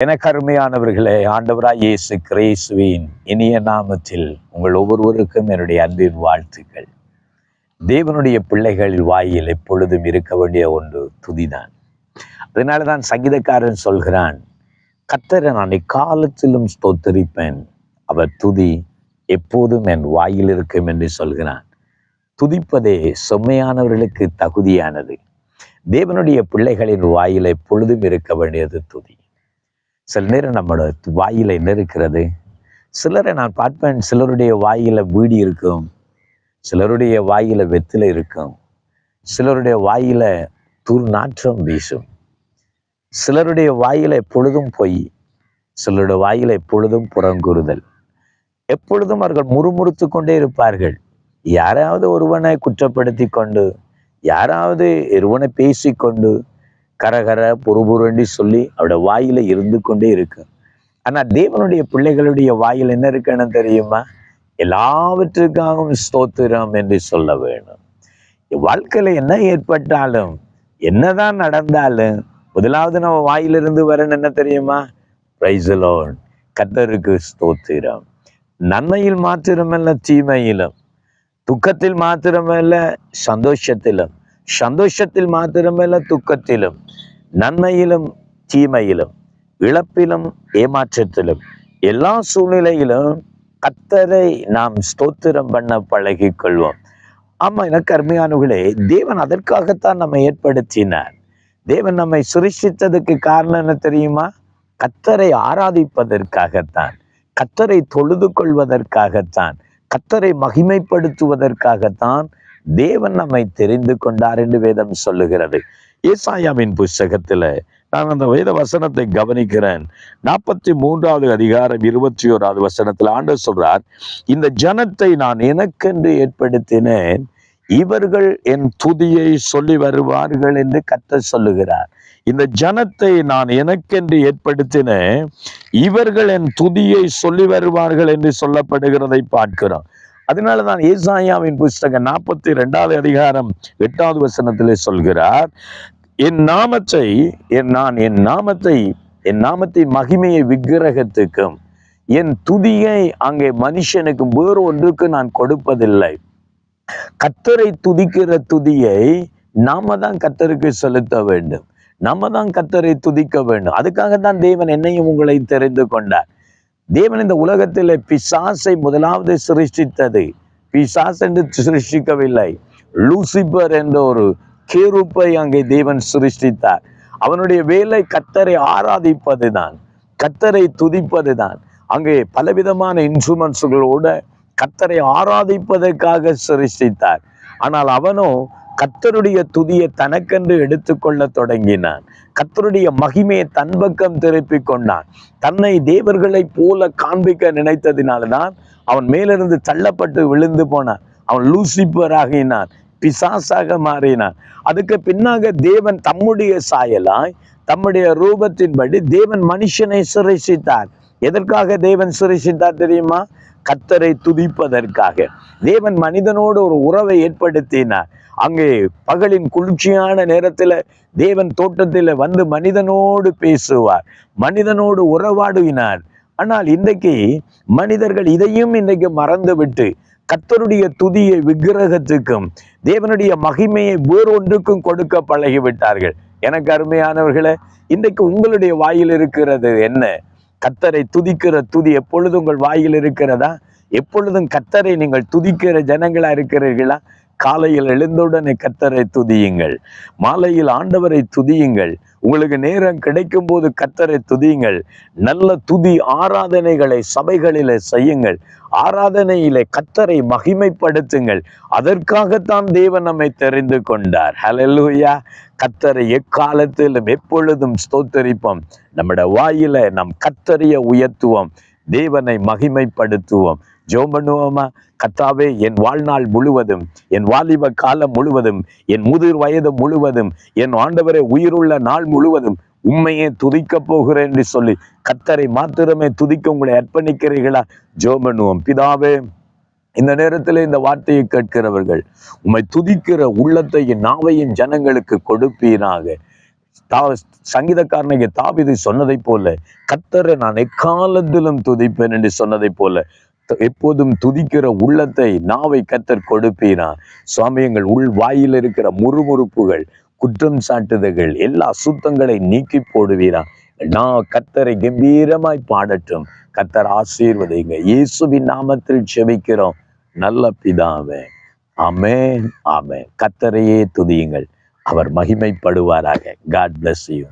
எனக்கு அருமையானவர்களே ஆண்டவராய் இயேசு கிரேசுவின் இனிய நாமத்தில் உங்கள் ஒவ்வொருவருக்கும் என்னுடைய அன்பின் வாழ்த்துக்கள். தேவனுடைய பிள்ளைகளில் வாயில் எப்பொழுதும் இருக்க வேண்டிய ஒன்று துதிதான். அதனால தான் சங்கீதக்காரன் சொல்கிறான் கத்தரை நான் இக்காலத்திலும் ஸ்தோத்தரிப்பேன். அவர் துதி எப்போதும் என் வாயில் இருக்கும் என்று சொல்கிறான். துதிப்பதே செம்மையானவர்களுக்கு தகுதியானது. தேவனுடைய பிள்ளைகளின் வாயில் எப்பொழுதும் இருக்க வேண்டியது துதி. சில நேரம் நம்மளோட வாயில என்ன இருக்கிறது? சிலரை நான் பார்ப்பேன் சிலருடைய வாயில வீடி இருக்கும் சிலருடைய வாயில வெத்தில இருக்கும் சிலருடைய வாயில துர்நாற்றம் வீசும் சிலருடைய வாயில எப்பொழுதும் பொய் சிலருடைய வாயில எப்பொழுதும் புறங்கூறுதல். எப்பொழுதும் அவர்கள் முறுமுறுத்து கொண்டே இருப்பார்கள். யாராவது ஒருவனை குற்றப்படுத்தி கொண்டு யாராவது ஒருவனை பேசிக்கொண்டு கரகர பொறுபுரண்டி சொல்லி அவருடைய வாயில இருந்து கொண்டே இருக்கு. ஆனா தேவனுடைய பிள்ளைகளுடைய வாயில் என்ன இருக்குன்னு தெரியுமா? எல்லாவற்றுக்காகவும் ஸ்தோத்திரம் என்று சொல்ல வேணும். வாழ்க்கையில என்ன ஏற்பட்டாலும் என்னதான் நடந்தாலும் முதலாவது நம்ம வாயிலிருந்து வரணும் என்ன தெரியுமா? பிரைசலோன் கத்தருக்கு ஸ்தோத்திரம். நன்மையில் மாத்திரமல்ல தீமையிலும். துக்கத்தில் மாத்திரமல்ல சந்தோஷத்திலும். சந்தோஷத்தில் மாத்திரமல்ல துக்கத்திலும் நன்மையிலும் தீமையிலும் இழப்பிலும் ஏமாற்றத்திலும் எல்லா சூழ்நிலையிலும் கத்தரை நாம் ஸ்தோத்திரம் பண்ண பழகி கொள்வோம் ஆமா எனக்கு அருமையானவர்களே தேவன் அதற்காகத்தான் நம்ம ஏற்படுத்தினார். தேவன் நம்மை சுரிஷித்ததுக்கு காரணம் என்ன தெரியுமா? கத்தரை ஆராதிப்பதற்காகத்தான் கத்தரை தொழுது கொள்வதற்காகத்தான் கத்தரை மகிமைப்படுத்துவதற்காகத்தான் தேவன் நம்மை தெரிந்து கொண்டார் என்று வேதம் சொல்லுகிறது. ஏசாயாவின் புஸ்தகத்துல நான் அந்த வேத வசனத்தை கவனிக்கிறேன். நாற்பத்தி மூன்றாவது அதிகாரம் இருபத்தி ஓராவது வசனத்தில் ஆண்டு சொல்றார் இந்த ஜனத்தை நான் எனக்கென்று ஏற்படுத்தினேன் இவர்கள் என் துதியை சொல்லி வருவார்கள் என்று கத்த சொல்லுகிறார். இந்த ஜனத்தை நான் எனக்கென்று ஏற்படுத்தினேன் இவர்கள் என் துதியை சொல்லி வருவார்கள் என்று சொல்லப்படுகிறதை பார்க்கிறோம். அதனால தான் ஏசாயாவின் புஸ்தகம் நாற்பத்தி ரெண்டாவது அதிகாரம் எட்டாவது வசனத்திலே சொல்கிறார் என் நாமத்தை என் நான் என் நாமத்தை என் நாமத்தின் மகிமையை விக்கிரகத்துக்கும் என் துதியை அங்கே மனுஷனுக்கு வேறு ஒன்றுக்கு நான் கொடுப்பதில்லை. கத்தரை துதிக்கிற துதியை நாம தான் கத்தருக்கு செலுத்த வேண்டும். நம்ம தான் கத்தரை துதிக்க வேண்டும். அதுக்காக தான் தேவன் என்னையும் உங்களை தெரிந்து கொண்டார். தேவன் இந்த உலகத்தில் பிசாசை முதலாவது சிருஷ்டித்தது. பிசாஸ் என்று சிருஷ்டிக்கவில்லை. லூசிபர் என்ற ஒரு கேருப்பை அங்கே தேவன் சிருஷ்டித்தார். அவனுடைய வேலை கத்தரை ஆராதிப்பதுதான் கத்தரை துதிப்பதுதான். அங்கே பலவிதமான இன்ஸ்ட்ருமெண்ட்ஸுகளோட கத்தரை ஆராதிப்பதற்காக சிருஷ்டித்தார். ஆனால் அவனும் கத்தருடைய துதியை தனக்கென்று எடுத்துக்கொள்ள தொடங்கினான். கத்தருடைய மகிமையை தன் பக்கம் திருப்பிக் கொண்டான். தன்னை தேவர்களைப் போல காண்பிக்க நினைத்ததினால்தான் அவன் மேலிருந்து தள்ளப்பட்டு விழுந்து போனான். அவன் லூசிப்பர் ஆகினான் பிசாசாக மாறினான். அதுக்கு பின்னாக தேவன் தம்முடைய சாயலாய் தம்முடைய ரூபத்தின்படி தேவன் மனுஷனை சிறைசித்தார் எதற்காக தேவன் சிறைசித்தார் தெரியுமா? கத்தரை துதிப்பதற்காக. தேவன் மனிதனோடு ஒரு உறவை ஏற்படுத்தினார். அங்கே பகலின் குளிர்ச்சியான நேரத்தில் தேவன் தோட்டத்தில் வந்து மனிதனோடு பேசுவார். மனிதனோடு உறவாடுவினார். ஆனால் இன்றைக்கு மனிதர்கள் இதையும் இன்றைக்கு மறந்துவிட்டு கத்தருடைய துதியை விக்கிரகத்துக்கும் தேவனுடைய மகிமையை வேறொன்றுக்கும் கொடுக்க பழகிவிட்டார்கள். எனக்கு அருமையானவர்களே இன்றைக்கு உங்களுடைய வாயில் இருக்கிறது என்ன? கத்தரை துதிக்கிற துதி எப்பொழுது உங்கள் வாயில் இருக்கிறதா? எப்பொழுதும் கத்தரை நீங்கள் துதிக்கிற ஜனங்களா இருக்கிறீர்களா? காலையில் எழுந்தவுடனே கத்தரை துதியுங்கள். மாலையில் ஆண்டவரை துதியுங்கள். உங்களுக்கு நேரம் கிடைக்கும் போது கத்தரை துதியுங்கள். நல்ல துதி ஆராதனைகளை சபைகளிலே செய்யுங்கள். ஆராதனையிலே கத்தரை மகிமைப்படுத்துங்கள். அதற்காகத்தான் தேவன் நம்மை தெரிந்து கொண்டார். ஹலலூயா கத்தரை எக்காலத்திலும் எப்பொழுதும் ஸ்தோத்தரிப்போம். நம்முடைய வாயில நம் கத்தரிய உயர்த்துவோம். தேவனை மகிமைப்படுத்துவோம். ஜோம் பண்ணுவோமா கத்தாவே என் வாழ்நாள் முழுவதும் என் வாலிப காலம் முழுவதும் என் முதிர் வயது முழுவதும் என் ஆண்டவரை உயிருள்ள நாள் முழுவதும் உண்மையே துதிக்க போகிறேன் என்று சொல்லி கத்தரை மாத்திரமே துதிக்க உங்களை அர்ப்பணிக்கிறீர்களா? ஜோம் பண்ணுவோம் பிதாவே இந்த நேரத்தில் இந்த வார்த்தையை கேட்கிறவர்கள் உம்மை துதிக்கிற உள்ளத்தையும் நாவையும் ஜனங்களுக்கு கொடுப்பீராக. தா சங்கீதக்காரனுக்கு தாவிதை சொன்னதைப் போல கத்தரை நான் எக்காலத்திலும் துதிப்பேன் என்று சொன்னதைப் போல எப்போதும் துதிக்கிற உள்ளத்தை நாவை கத்தர் கொடுப்பினார் சுவாமி எங்கள் உள் வாயில் இருக்கிற முறுமுறுப்புகள் குற்றம் சாட்டுதல்கள் எல்லா சுத்தங்களை நீக்கி போடுவீரா? நான் கத்தரை கம்பீரமாய் பாடட்டும். கத்தர் ஆசீர்வதிங்க. இயேசுவின் நாமத்தில் செபிக்கிறோம். நல்ல பிதாவே. Amen amen. கத்தரையே துதியுங்கள். அவர் மகிமைப்படுவாராக. God bless you